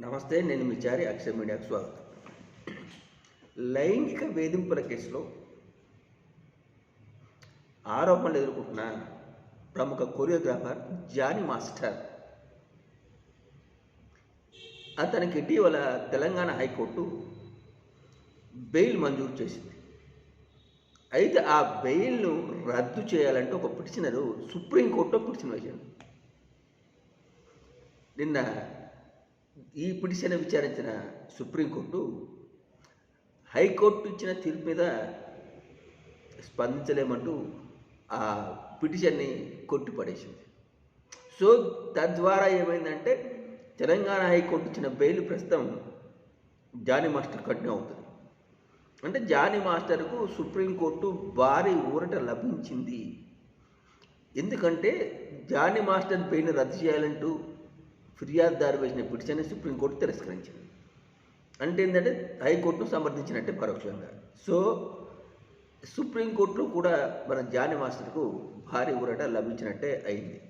నమస్తే నేను మీ చారి అక్షర్ మీడియాకు స్వాగతం. లైంగిక వేధింపుల కేసులో ఆరోపణలు ఎదుర్కొంటున్న ప్రముఖ కొరియోగ్రాఫర్ జానీ మాస్టర్. అతనికి ఇటీవల తెలంగాణ హైకోర్టు బెయిల్ మంజూరు చేసింది. అయితే ఆ బెయిల్ను రద్దు చేయాలంటే ఒక పిటిషనరు సుప్రీంకోర్టులో పిటిషన్ వేశాడు నిన్న ఈ పిటిషన్ విచారించిన సుప్రీంకోర్టు హైకోర్టు ఇచ్చిన తీర్పు మీద స్పందించలేమంటూ ఆ పిటిషన్ని కొట్టిపడేసింది. సో తద్వారా ఏమైందంటే తెలంగాణ హైకోర్టు ఇచ్చిన బెయిల్ ప్రస్తుతం జానీ మాస్టర్ కఠిన అవుతుంది. అంటే జానీ మాస్టర్కు సుప్రీంకోర్టు భారీ ఊరట లభించింది. ఎందుకంటే జానీ మాస్టర్ బెయిల్ని రద్దు చేయాలంటూ ఫిర్యాదుదారు వేసిన పిటిషన్ సుప్రీంకోర్టు తిరస్కరించింది. అంటే ఏంటంటే హైకోర్టును సమర్థించినట్టే పరోక్షంగా. సో సుప్రీంకోర్టులో కూడా మన జాని మాస్టర్కు భారీ ఊరట లభించినట్టే అయింది.